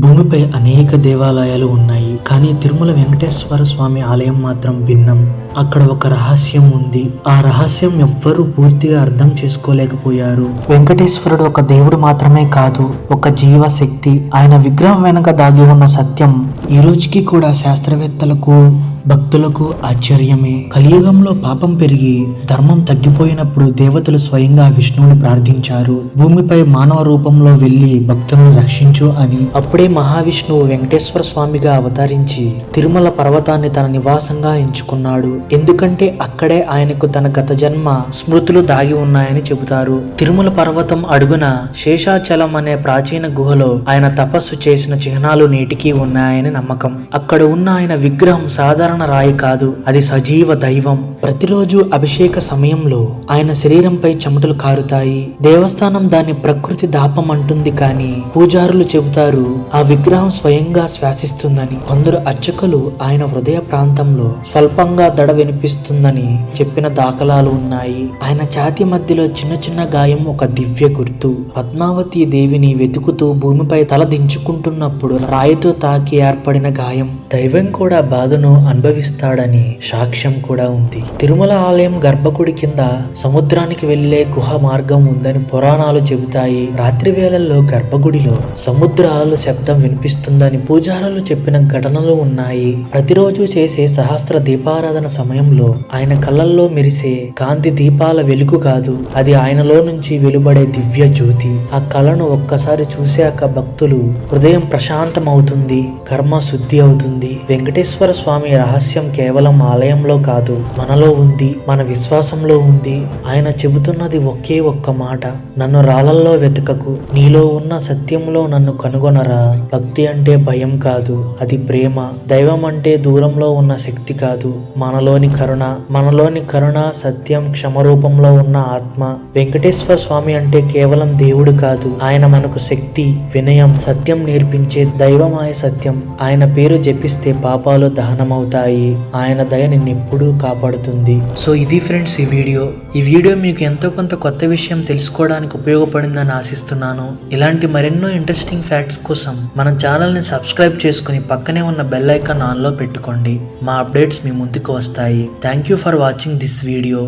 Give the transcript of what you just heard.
భూమిపై అనేక దేవాలయాలు ఉన్నాయి కానీ తిరుమల వెంకటేశ్వర స్వామి ఆలయం మాత్రం భిన్నం. అక్కడ ఒక రహస్యం ఉంది. ఆ రహస్యం ఎవ్వరూ పూర్తిగా అర్థం చేసుకోలేకపోయారు. వెంకటేశ్వరుడు ఒక దేవుడు మాత్రమే కాదు ఒక జీవశక్తి. ఆయన విగ్రహం వెనక దాగి ఉన్న సత్యం. ఈ రోజుకి కూడా శాస్త్రవేత్తలకు భక్తులకు ఆశ్చర్యమే. కలియుగంలో పాపం పెరిగి ధర్మం తగ్గిపోయినప్పుడు దేవతలు స్వయంగా విష్ణువుని ప్రార్థించారు. భూమిపై మానవ రూపంలో వెళ్ళి భక్తులను రక్షించు అని అప్పుడే మహావిష్ణువు వెంకటేశ్వర స్వామిగా అవతరించి తిరుమల పర్వతాన్ని తన నివాసంగా ఎంచుకున్నాడు. ఎందుకంటే అక్కడే ఆయనకు తన గత జన్మ స్మృతులు దాగి ఉన్నాయని చెబుతారు. తిరుమల పర్వతం అడుగున శేషాచలం అనే ప్రాచీన గుహలో ఆయన తపస్సు చేసిన చిహ్నాలు నేటికీ ఉన్నాయని నమ్మకం. అక్కడ ఉన్న ఆయన విగ్రహం సాధారణ రాయి కాదు అది సజీవ దైవం. ప్రతిరోజు అభిషేక సమయంలో ఆయన శరీరంపై చెమటలు కారుతాయి. దేవస్థానం దాన్ని ప్రకృతి దాపం అంటుంది కానీ పూజారులు చెబుతారు ఆ విగ్రహం స్వయంగా శ్వాసిస్తుందని. కొందరు అర్చకులు ఆయన హృదయ ప్రాంతంలో స్వల్పంగా దడ వినిపిస్తుందని చెప్పిన దాఖలాలు ఉన్నాయి. ఆయన ఛాతి మధ్యలో చిన్న చిన్న గాయం ఒక దివ్య గుర్తు. పద్మావతి దేవిని వెతుకుతూ భూమిపై తల దించుకుంటున్నప్పుడు రాయితో తాకి ఏర్పడిన గాయం. దైవం కూడా బాధను అనుభవిస్తాడని సాక్ష్యం కూడా ఉంది. తిరుమల ఆలయం గర్భగుడి కింద సముద్రానికి వెళ్ళే గుహ మార్గం ఉందని పురాణాలు చెబుతాయి. రాత్రి వేళల్లో గర్భగుడిలో సముద్ర అలల శబ్దం వినిపిస్తుందని పూజారులు చెప్పిన ఘటనలు ఉన్నాయి. ప్రతిరోజు చేసే సహస్ర దీపారాధన సమయంలో ఆయన కళ్ళల్లో మెరిసే కాంతి దీపాల వెలుగు కాదు అది ఆయనలో నుంచి వెలువడే దివ్య జ్యోతి. ఆ కళను ఒక్కసారి చూశాక భక్తులు హృదయం ప్రశాంతమవుతుంది కర్మ శుద్ధి అవుతుంది. వెంకటేశ్వర స్వామి రహస్యం కేవలం ఆలయంలో కాదు మనలో ఉంది మన విశ్వాసంలో ఉంది. ఆయన చెబుతున్నది ఒకే ఒక్క మాట నన్ను రాళ్ళల్లో వెతకకు నీలో ఉన్న సత్యంలో నన్ను కనుగొనరా. భక్తి అంటే భయం కాదు అది ప్రేమ. దైవం అంటే దూరంలో ఉన్న శక్తి కాదు మనలోని కరుణ. మనలోని కరుణ సత్యం క్షమరూపంలో ఉన్న ఆత్మ. వెంకటేశ్వర స్వామి అంటే కేవలం దేవుడు కాదు ఆయన మనకు శక్తి వినయం సత్యం నేర్పించే దైవమాయ సత్యం. ఆయన పేరు జపిస్తే పాపాలు దహనమవుతాయి. ఆయన దయ నిన్నెప్పుడూ కాపాడుతుంది. సో ఇది ఫ్రెండ్స్ ఈ వీడియో. ఈ వీడియో మీకు ఎంతో కొంత కొత్త విషయం తెలుసుకోవడానికి ఉపయోగపడిందని ఆశిస్తున్నాను. ఇలాంటి మరెన్నో ఇంట్రెస్టింగ్ ఫ్యాక్ట్స్ కోసం మన ఛానల్ని సబ్స్క్రైబ్ చేసుకుని పక్కనే ఉన్న బెల్ ఐకాన్ ఆన్లో పెట్టుకోండి. మా అప్డేట్స్ మీ ముందుకు వస్తాయి. Thank you for watching this video